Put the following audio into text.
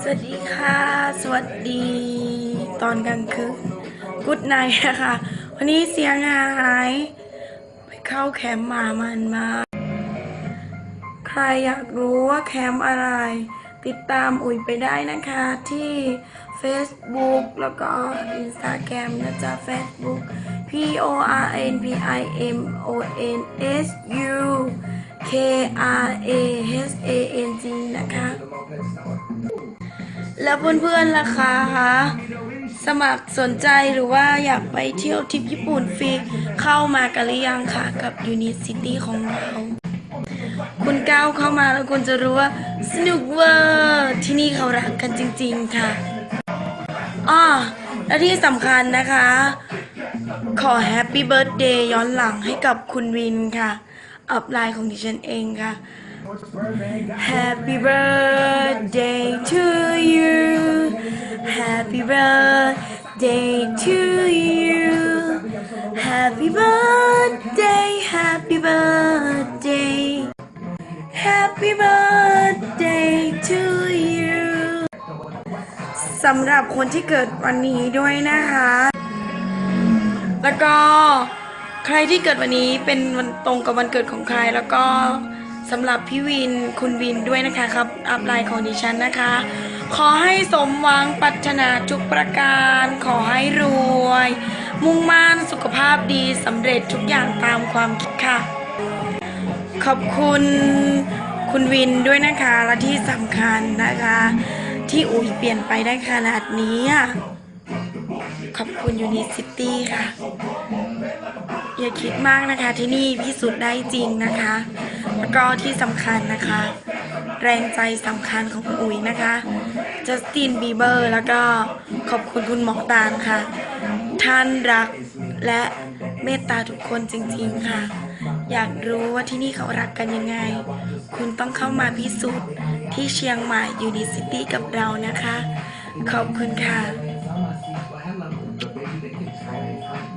สวัสดีค่ะ สวัสดีตอนกลางคืนกุดไนนะคะวันนี้เสียงหาย ไปเข้าแคมป์มามันมา ใครอยากรู้ว่าแคมป์อะไร ติดตามอุ๋ยไปได้นะคะที่ Facebook แล้วก็ Instagram นะจ๊ะ Facebook P O R N P I M O N S U K R A H A N G นะคะ แล้วเพื่อนๆล่ะคะคะสมัครสนใจหรือว่าอยากไปเที่ยวทริปญี่ปุ่นฟรี เข้ามากันหรือยังคะกับยูนิ c ตี้ของเรา คุณก้าวเข้ามาแล้วคุณจะรู้ว่า สนุกเวอร์ที่นี่เขารักกันจริงๆค่ะอ้อและที่สำคัญนะคะ ขอแฮปปี้เบิร์ a เดย์ย้อนหลังให้กับคุณวินค่ะ อัพไลน์ของดิฉันเองค่ะ Happy birthday to you Happy birthday to you Happy birthday Happy birthday Happy birthday to you สำหรับคนที่เกิดวันนี้ด้วยนะคะ แล้วก็ใครที่เกิดวันนี้เป็นวันตรงกับวันเกิดของใครแล้วก็ สำหรับพี่วินคุณวินด้วยนะคะครับ อัพไลน์ของดิฉันนะคะ ขอให้สมหวังปรารถนาทุกประการ ขอให้รวย มุ่งมั่นสุขภาพดีสำเร็จทุกอย่างตามความคิดค่ะ ขอบคุณคุณวินด้วยนะคะและที่สำคัญนะคะ ที่อุ๋ยเปลี่ยนไปได้ขนาดนี้อะ ขอบคุณยูนิซิตี้ค่ะ อย่าคิดมากนะคะที่นี่พิสูจน์ได้จริงนะคะ แล้วก็ที่สำคัญนะคะ แรงใจสำคัญของอุ๋ยนะคะจัสตินบีเบอร์แล้วก็ขอบคุณคุณหมอตาลค่ะ ท่านรักและเมตตาทุกคนจริงๆค่ะ อยากรู้ว่าที่นี่เขารักกันยังไง คุณต้องเข้ามาพิสูจน์ที่เชียงใหม่ยูนิซิตี้กับเรานะคะ ขอบคุณค่ะ Oh.